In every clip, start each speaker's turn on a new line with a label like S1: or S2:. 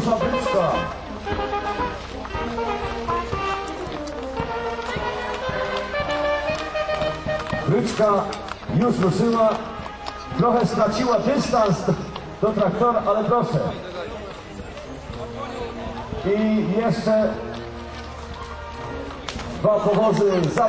S1: Janusza Bryczka. Bryczka już ruszyła, trochę straciła dystans do traktora, ale proszę. I jeszcze dwa powozy za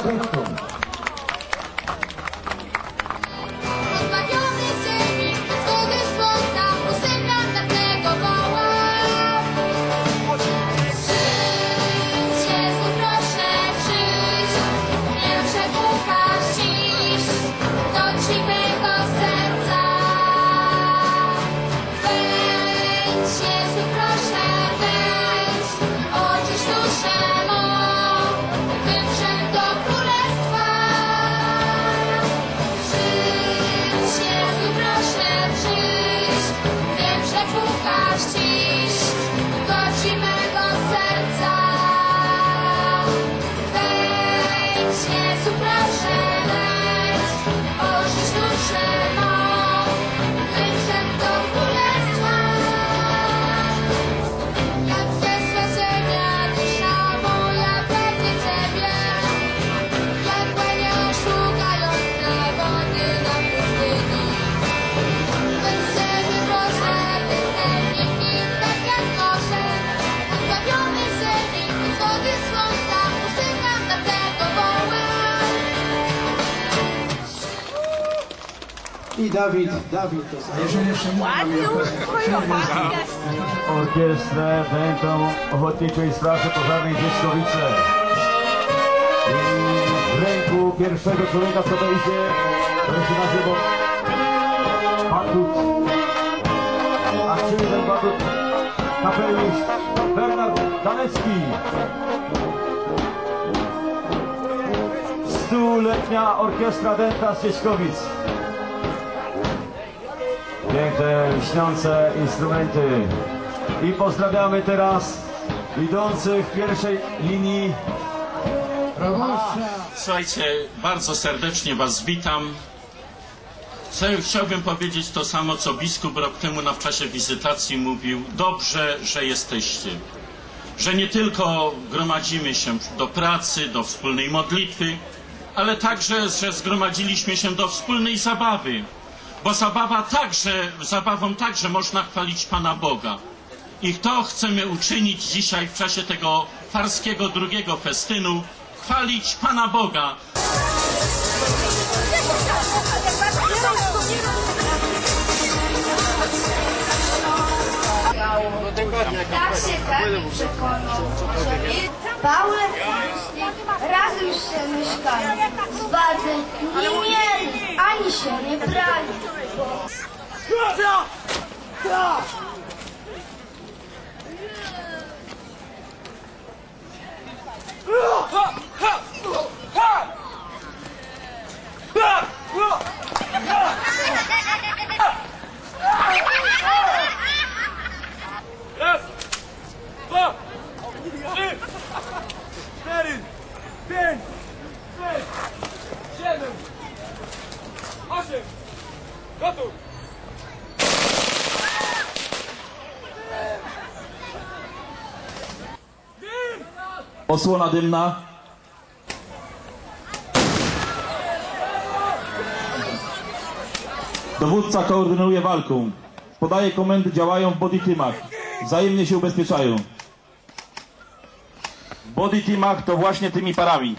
S2: I Dawid, Dawid to samo. Jeżeli jeszcze nie mamy
S1: Orkiestrę będą Ochotniczej Straży Pożarnej Wieśkowice. I w ręku pierwszego człowieka, co to idzie, to się nazywa Batut. A czyli ten Batut kapelmistrz Bernard Danecki. Stuletnia Orkiestra Dęta z Wieśkowic. Piękne, lśniące instrumenty. I pozdrawiamy teraz idących w pierwszej linii.
S3: Słuchajcie, bardzo serdecznie Was witam. Chcę, chciałbym powiedzieć to samo, co biskup rok temu na w czasie wizytacji mówił. Dobrze, że jesteście. Że nie tylko gromadzimy się do pracy, do wspólnej modlitwy, ale także, że zgromadziliśmy się do wspólnej zabawy. Bo zabawa także, zabawą także można chwalić Pana Boga. I to chcemy uczynić dzisiaj w czasie tego farskiego drugiego festynu. Chwalić Pana Boga.
S4: Tak się każdy przekonał, że i Paweł razem się mieszkali, z Bady nie 一些，你不知
S5: 道。对啊，对啊，对啊。啊！啊！啊！啊！
S6: Osłona dymna. Dowódca koordynuje walką. Podaje komendy, działają w body teamach. Wzajemnie się ubezpieczają. Body teamach to właśnie tymi parami.